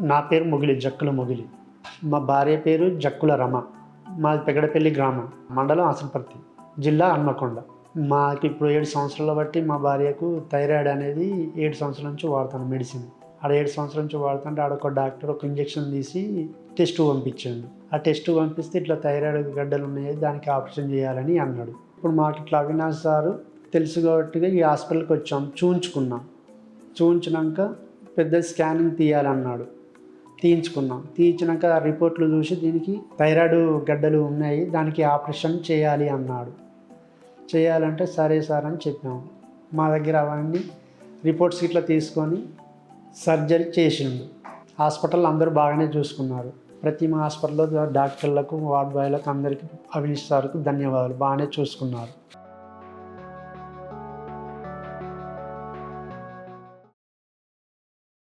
నా పేరు మొగిలి జక్కుల మొగిలి. మా భార్య పేరు జక్కుల రమ. మాది పెగడపల్లి గ్రామం మండలం ఆసనపర్తి జిల్లా హన్మకొండ. మాకు ఇప్పుడు ఏడు సంవత్సరాల బట్టి మా భార్యకు థైరాయిడ్ అనేది ఏడు సంవత్సరాల నుంచి వాడుతాను మెడిసిన్. ఆడ ఏడు సంవత్సరాల నుంచి వాడుతుంటే ఆడ ఒక డాక్టర్ ఒక ఇంజెక్షన్ తీసి టెస్ట్ పంపించాడు. ఆ టెస్ట్ పంపిస్తే ఇట్లా థైరాయిడ్ గడ్డలు ఉన్నాయి దానికి ఆపరేషన్ చేయాలని అన్నాడు. ఇప్పుడు మాకు ఇట్లా అవినాష్ సారు తెలుసు కాబట్టి ఈ హాస్పిటల్కి వచ్చాం చూయించుకున్నాం. చూయించినాక పెద్ద స్కానింగ్ తీయాలన్నాడు. తీయించుకున్నాం. తీయించినాక ఆ రిపోర్ట్లు చూసి దీనికి థైరాయిడ్ గడ్డలు ఉన్నాయి దానికి ఆపరేషన్ చేయాలి అన్నాడు. చేయాలంటే సరే సార్ అని చెప్పాము. మా దగ్గర అవన్నీ రిపోర్ట్స్ ఇట్లా తీసుకొని సర్జరీ చేసిండు. హాస్పిటల్ అందరూ బాగానే చూసుకున్నారు. ప్రతి మా హాస్పిటల్లో డాక్టర్లకు వార్డ్ బాయ్లకు అందరికీ అవినిష్ సార్కు ధన్యవాదాలు. బాగానే చూసుకున్నారు.